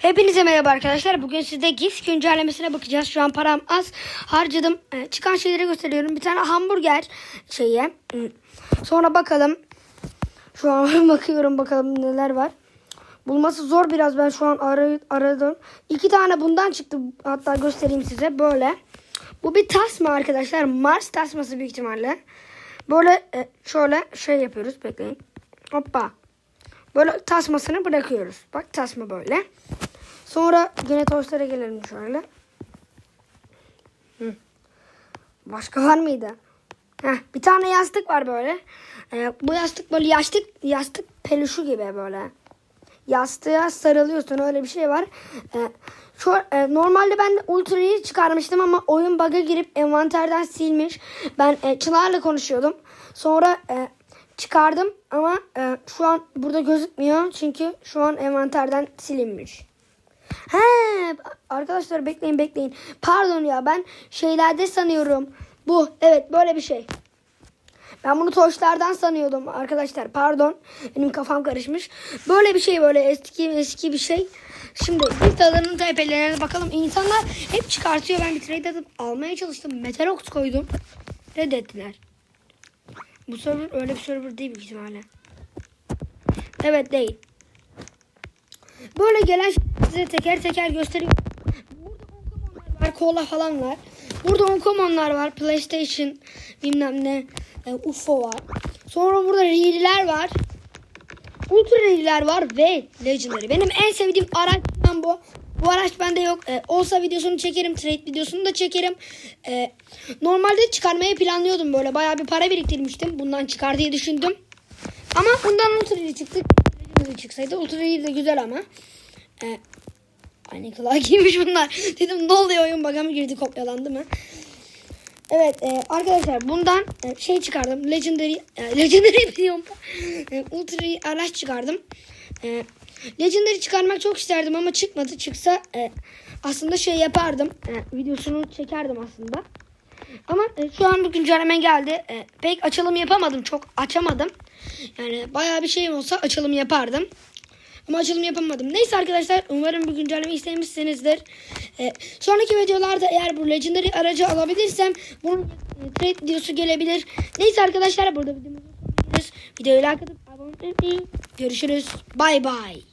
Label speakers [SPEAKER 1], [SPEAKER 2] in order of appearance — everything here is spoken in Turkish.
[SPEAKER 1] Hepinize merhaba arkadaşlar. Bugün size GIF güncellemesine bakacağız. Şu an param az harcadım. Ee, çıkan şeyleri gösteriyorum. Bir tane hamburger. Hmm. Sonra bakalım. Şu an bakıyorum bakalım neler var. Bulması zor biraz. Ben şu an aray- aradım. İki tane bundan çıktı. Hatta göstereyim size. Böyle. Bu bir tasma arkadaşlar. Mars tasması büyük ihtimalle. Böyle e, şöyle şey yapıyoruz. Bekleyin. Hoppa. Böyle tasmasını bırakıyoruz. Bak tasma böyle. Sonra yine toastlara gelelim şöyle. Başka var mıydı? Heh, bir tane yastık var böyle. Ee, bu yastık böyle yastık yastık peluşu gibi böyle. Yastığa sarılıyorsun öyle bir şey var. Ee, şu e, normalde ben de Ultra'yı çıkarmıştım ama oyun bug'a girip envanterden silmiş. Ben e, Çınar'la konuşuyordum. Sonra e, çıkardım ama e, şu an burada gözükmüyor çünkü şu an envanterden silinmiş. He arkadaşlar bekleyin bekleyin. Pardon ya ben şeylerde sanıyorum. Bu evet böyle bir şey. Ben bunu toşlardan sanıyordum arkadaşlar. Pardon. Benim kafam karışmış. Böyle bir şey böyle eski eski bir şey. Şimdi bir tadının tepelerine bakalım. İnsanlar hep çıkartıyor. Ben bir trade atıp almaya çalıştım. Metalox koydum. Reddettiler. Bu server öyle bir server değil büyük ihtimalle. Evet değil. Böyle gelen size teker teker göstereyim. Burada Uncommon var, kola falan var. Burada Uncommon'lar var, PlayStation bilmem ne, e, UFO var. Sonra burada Reel'ler var. Ultra Reel'ler var ve Legendary. Benim en sevdiğim araçtan bu. Bu araç bende yok. E, olsa videosunu çekerim. Trade videosunu da çekerim. E, normalde çıkarmayı planlıyordum böyle. Bayağı bir para biriktirmiştim. Bundan çıkar diye düşündüm. Ama bundan Ultra Reel çıktı. Çıksaydı. Ultra Reel de güzel ama. E, Aynı kulağa giymiş bunlar. Dedim ne oluyor oyun baga mı girdi kopyalandı mı? Evet e, arkadaşlar bundan e, şey çıkardım. Legendary e, Legendary diyorum. E, Ultra araç çıkardım. E, Legendary çıkarmak çok isterdim ama çıkmadı. Çıksa e, aslında şey yapardım. E, videosunu çekerdim aslında. Ama e, şu an bu güncelleme geldi. E, pek açılım yapamadım. Çok açamadım. Yani bayağı bir şeyim olsa açılım yapardım. Ama açılım yapamadım. Neyse arkadaşlar umarım bu güncelleme istemişsinizdir. Ee, sonraki videolarda eğer bu Legendary aracı alabilirsem bunun e, trade videosu gelebilir. Neyse arkadaşlar burada videomuzu. Videoyu like atıp abone olmayı. Görüşürüz. Bay bay.